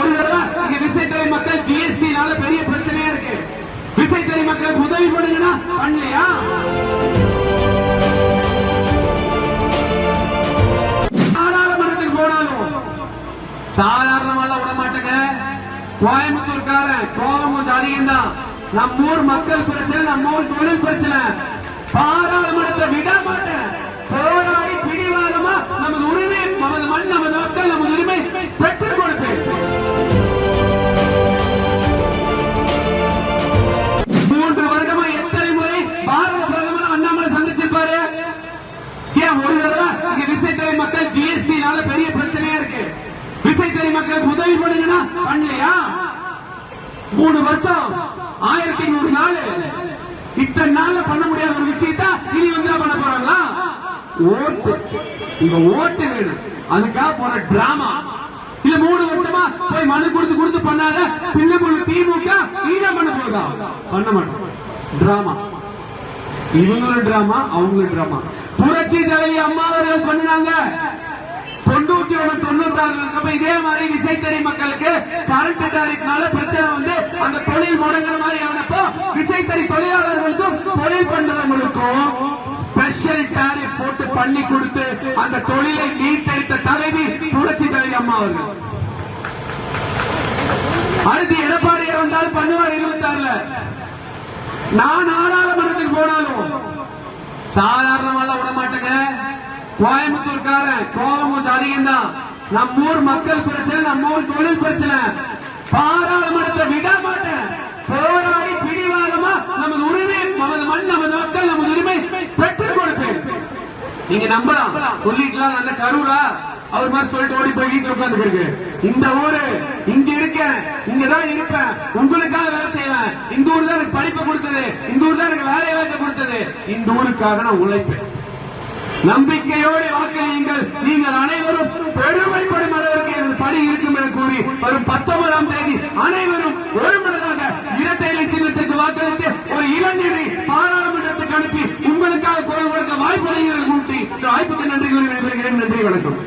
ஒருவேளை இங்க உதவி பண்ணுங்கன்னா பண்ணலையா? நாடாளுமன்றத்துக்கு போனாலும் சாதாரணமாலாம் விட மாட்டேங்க. கோயம்புத்தூர்காரன் கோபம் கொஞ்சம் அதிகம்தான். நம்ம ஊர் மக்கள் பிரச்சனை நம்ம ஊர் தொழில் பிரச்சனை. பாராளுமன்றத்தை விட மாட்டேன். ஏன் ஒரு தடவை? இங்க விசைத்தறி மக்கள் ஜிஎஸ்டினால பெரிய பிரச்சனையா இருக்கு. விசைத்தறி மக்களுக்கு உதவி பண்ணுங்கன்னா பண்ணலையா? மூணு வருஷம் ஆயிரத்தி நூறு நாள். இத்தனை நாள்ல பண்ண முடியாத ஒரு விஷயத்த இனி வந்து பண்ண போறாங்களா? ஓட்டு. இங்க ஓட்டு வேணும். அதுக்காக போற டிராமா இல்ல மூணு வருஷமா போய் மனு கொடுத்து கொடுத்து பண்ணாத தில்லுமுள்ளு திமுக ஈழம் பண்ண போதா பண்ண மாட்டோம். டிராமா இவங்களும் டிராமா அவங்களும் டிராமா புரட்சி தலைவி அம்மா அவர்கள் பண்ணினாங்க. தொண்ணூத்தி ஒண்ணு தொண்ணூத்தி ஆறுல இதே மாதிரி விசைத்தறி மக்களுக்கு கரண்ட் டாரிஃப்னால பிரச்சனை வந்து அந்த தொழில் முடங்குற மாதிரி ஆனப்போ விசைத்தறி தொழிலாளர்களுக்கும் தொழில் பண்றவங்களுக்கும் ஸ்பெஷல் டாரிஃப் போட்டு பண்ணி கொடுத்து அந்த தொழிலை மீட்டெடுத்த தலைவி புரட்சி தலைவி அம்மா அவர்கள். அடுத்து எடப்பாடியார் வந்தாலும் பண்ணுவார் இருபத்தி ஆறுல நான் சாதாரணமாலாம் விட மாட்டேங்க. கோயம்புத்தூர்காரன் கோபம் கொஞ்சம் அதிகம் தான் நம்ம ஊர் மக்கள் பிரச்சனை நம்ம ஊர் தொழில் பிரச்சனை. பாராளுமன்றத்தை விட மாட்டேன். போராடி பிடிவாதமா நமது உரிமை நமது மண் நமது மக்கள் நமது உரிமை பெற்றுக் கொடுப்பேன். நீங்க நம்பலாம். சொல்லிக்கலாம் நல்ல கரூரா? அவர் மாதிரி சொல்லிட்டு ஓடி போய் வீட்டுல உட்கார்ந்து இந்த ஊரு இங்க இருக்கேன். இங்கதான் இருப்பேன். உங்களுக்காக வேலை செய்வேன். இந்த ஊர் தான் எனக்கு படிப்பு கொடுத்தது. இந்த ஊர் தான் எனக்கு வேலை வாய்ப்பு கொடுத்தது. இந்த ஊருக்காக நான் உழைப்பேன். நம்பிக்கையோடு வாக்களியுங்கள் நீங்கள் அனைவரும் பெருமைப்படும் அளவிற்கு எனது பணி இருக்கும் என கூறி வரும் பத்தொன்பதாம் தேதி அனைவரும் ஒருமனதாக இரட்டை இலை சின்னத்திற்கு வாக்களித்து ஒரு இளைஞரை பாராளுமன்றத்துக்கு அனுப்பி உங்களுக்காக குரல் கொடுக்க வாய்ப்பு கூட்டி வாய்ப்புக்கு நன்றி கூறி விடைபெறுகிறேன். நன்றி வணக்கம்.